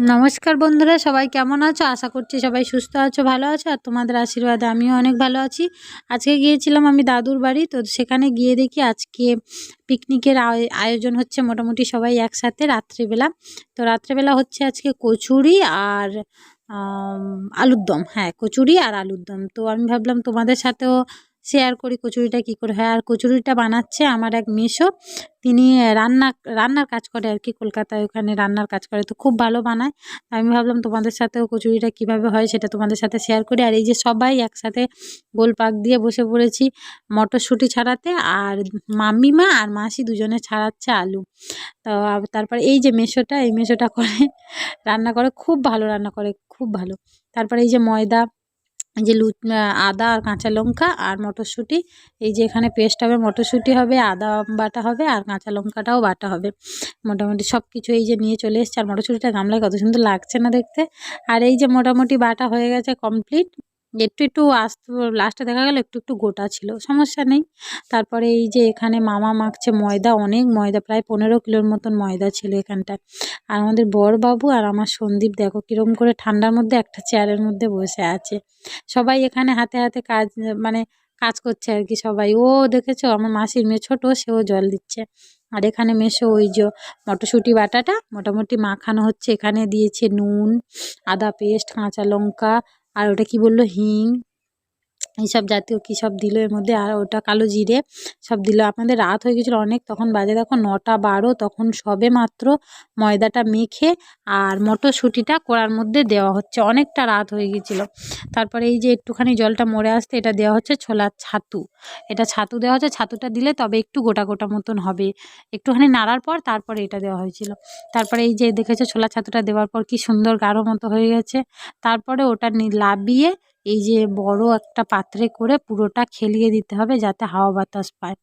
নমস্কার বন্ধুরা, সবাই কেমন আছো? আশা করছি সবাই সুস্থ আছো, ভালো আছো, আর তোমাদের আশীর্বাদে আমিও অনেক ভালো আছি। আজকে গিয়েছিলাম আমি দাদুর বাড়ি, তো সেখানে গিয়ে দেখি আজকে পিকনিকের আয়- আয়োজন হচ্ছে মোটামুটি সবাই একসাথে রাত্রিবেলা। তো রাত্রেবেলা হচ্ছে আজকে কচুরি আর আলুর দম। হ্যাঁ কচুরি আর আলুর দম। তো আমি ভাবলাম তোমাদের সাথেও শেয়ার করি, কচুরিটা কী করে হয়? আর কচুরিটা বানাচ্ছে আমার এক মেশো। তিনি রান্না, রান্নার কাজ করে আর কি কলকাতায়, ওখানে রান্নার কাজ করে। তো খুব ভালো বানায়। আমি ভাবলাম তোমাদের সাথেও কচুরিটা কীভাবে হয় সেটা তোমাদের সাথে শেয়ার করি। আর এই যে সবাই একসাথে গোল পাক দিয়ে বসে পড়েছি মটরশুঁটি ছাড়াতে আর মাম্মিমা আর মাসি দুজনে ছাড়াচ্ছে আলু। তো তারপরে এই যে মেশোটা, এই মেশোটা করে রান্না করে, খুব ভালো রান্না করে, খুব ভালো। তারপরে এই যে ময়দা যে লু আদা আর কাঁচা লঙ্কা আর মটরশুঁটি। এই যে এখানে পেস্ট হবে, মটরশুঁটি হবে, আদা বাটা হবে আর কাঁচা লঙ্কাটাও বাটা হবে। মোটামুটি সব কিছু এই যে নিয়ে চলে এসছে। আর মটরশুঁটিটা গামলায় কত সুন্দর লাগছে না দেখতে। আর এই যে মোটামুটি বাটা হয়ে গেছে কমপ্লিট একটু একটু আস্তে লাস্টে দেখা গেল একটু একটু গোটা ছিল, সমস্যা নেই। তারপরে এই যে এখানে মামা মাখছে ময়দা, অনেক ময়দা, প্রায় পনেরো কিলোর মতন ময়দা ছিল এখানটায়। আর আমাদের বরবাবু আর আমার সন্দীপ, দেখো কীরকম করে ঠান্ডার মধ্যে একটা চেয়ারের মধ্যে বসে আছে। সবাই এখানে হাতে হাতে কাজ মানে কাজ করছে আর কি সবাই। ও দেখেছ? আমার মাসির মেয়ে ছোটো, সেও জল দিচ্ছে। আর এখানে মেশো ওই যে মটরশুঁটি বাটাটা, মোটামুটি মাখানো হচ্ছে। এখানে দিয়েছে নুন, আদা পেস্ট, কাঁচা লঙ্কা আর ওটা কি বলল? হিং। এইসব জাতীয় কী সব দিল এর মধ্যে? আর ওটা কালো জিরে সব দিল। আপনাদের রাত হয়ে গেছিল অনেক, তখন বাজে দেখো নটা বারো, তখন সবে মাত্র ময়দাটা মেখে আর মটরশুঁটিটা কড়ার মধ্যে দেওয়া হচ্ছে। অনেকটা রাত হয়ে গেছিল। তারপরে এই যে একটুখানি জলটা মরে আসতে, এটা দেওয়া হচ্ছে ছোলার ছাতু। এটা ছাতু দেওয়া হচ্ছে, ছাতুটা দিলে তবে একটু গোটা গোটা মতন হবে। একটুখানি নাড়ার পর তারপরে এটা দেওয়া হয়েছিল। তারপরে এই যে দেখেছ ছোলা ছাতুটা দেওয়ার পর কি সুন্দর গাঢ় মতো হয়ে গেছে। তারপরে ওটা লাবিয়ে এই যে বড় একটা পাত্রে করে পুরোটা খেলিয়ে দিতে হবে যাতে হাওয়া বাতাস পায়।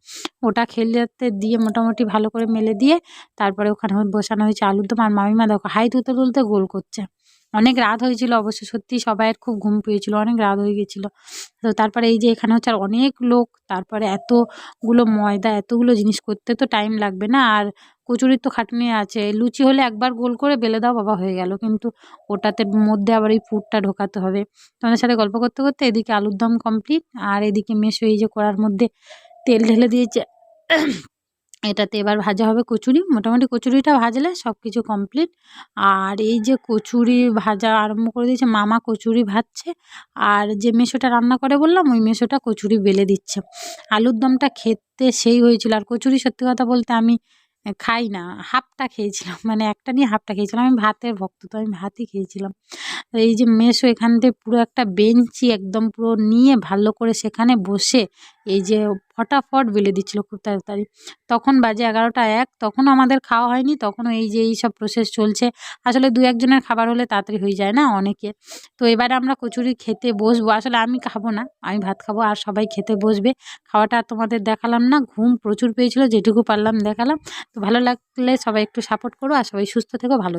ওটা খেলিয়ে দিয়ে মোটামুটি ভালো করে মেলে দিয়ে তারপরে ওখানে বসানো হয়েছে আলুর দম। আর মামিমা দেখো হাই তুলতে তুলতে গোল করছে। অনেক রাত হয়েছিল অবশ্য, সত্যি সবাইয়ের খুব ঘুম পেয়েছিল, অনেক রাত হয়ে গেছিল। তো তারপরে এই যে এখানে হচ্ছে আর অনেক লোক, তারপরে এতগুলো ময়দা, এতগুলো জিনিস করতে তো টাইম লাগবে না। আর কচুরির তো খাটনি আছে, লুচি হলে একবার গোল করে বেলে দাও, বাবা হয়ে গেল। কিন্তু ওটাতে মধ্যে আবার এই পুরটা ঢোকাতে হবে। তোমাদের সাথে গল্প করতে করতে এদিকে আলুর দম কমপ্লিট আর এদিকে মেশো এই যে কড়ার মধ্যে তেল ঢেলে দিয়েছে। এটাতে এবার ভাজা হবে কচুরি। মোটামুটি কচুরিটা ভাজলে সব কিছু কমপ্লিট আর এই যে কচুরি ভাজা আরম্ভ করে দিয়েছে, মামা কচুরি ভাজছে। আর যে মেশোটা রান্না করে বললাম, ওই মেশোটা কচুরি বেলে দিচ্ছে। আলুর দমটা খেতে সেই হয়েছিল। আর কচুরি সত্যি কথা বলতে আমি খাই না, হাফটা খেয়েছিলাম। মানে একটা নিয়ে হাফটা খেয়েছিলাম। আমি ভাতের ভক্ত, তো আমি ভাতই খেয়েছিলাম। এই যে মেসো, এখান থেকে পুরো একটা বেঞ্চি একদম পুরো নিয়ে ভালো করে সেখানে বসে এই যে ফটাফট বেলে দিচ্ছিল খুব তাড়াতাড়ি। তখন বাজে এগারোটা এক, তখনও আমাদের খাওয়া হয়নি, তখনও এই যে এই সব প্রসেস চলছে। আসলে দু একজনের খাবার হলে তাড়াতাড়ি হয়ে যায় না অনেকে। তো এবারে আমরা কচুরি খেতে বসবো। আসলে আমি খাব না, আমি ভাত খাব আর সবাই খেতে বসবে। খাওয়াটা তোমাদের দেখালাম না, ঘুম প্রচুর পেয়েছিল, যেটুকু পারলাম দেখালাম। তো ভালো লাগলে সবাই একটু সাপোর্ট করো আর সবাই সুস্থ থেকো, ভালো